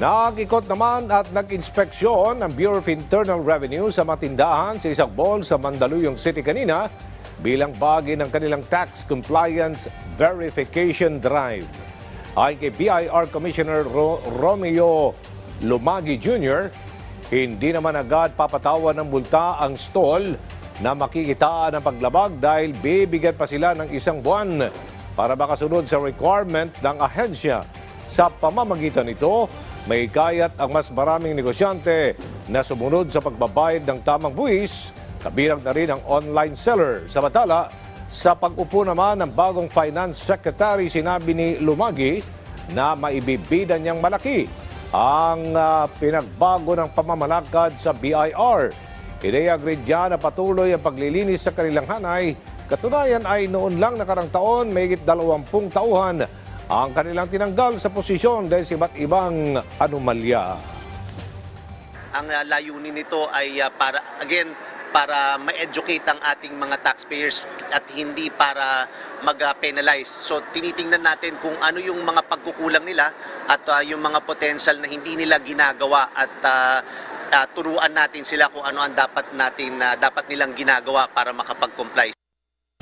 Nag-ikot naman at nag-inspeksyon ng Bureau of Internal Revenue sa matindahan sa isang mall sa Mandaluyong City kanina bilang bahagi ng kanilang Tax Compliance Verification Drive. Ayon kay BIR Commissioner Ro- Romeo Lumagi Jr., hindi naman agad papatawan ng multa ang stall na makikitaan ng paglabag dahil bibigyan pa sila ng isang buwan para makasunod sa requirement ng ahensya. Sa pamamagitan nito, may kayat ang mas maraming negosyante na sumunod sa pagbabayad ng tamang buwis, kabilang na rin ang online seller. Samantala, sa pag-upo naman ng bagong Finance Secretary, sinabi ni Lumagi na maibibida niyang malaki ang ah, pinagbago ng pamamalakad sa BIR. Iniagreed niya na patuloy ang paglilinis sa kanilang hanay. Katunayan ay noon lang nakarang taon, may 20 tauhan ang kanilang tinanggal sa posisyon dahil sa iba't ibang anomalya. ang uh, layunin nito ay uh, para again para ma-educate ang ating mga taxpayers at hindi para mag-penalize. So tinitingnan natin kung ano yung mga pagkukulang nila at uh, yung mga potential na hindi nila ginagawa at uh, uh, turuan natin sila kung ano ang dapat natin uh, dapat nilang ginagawa para makapag-comply.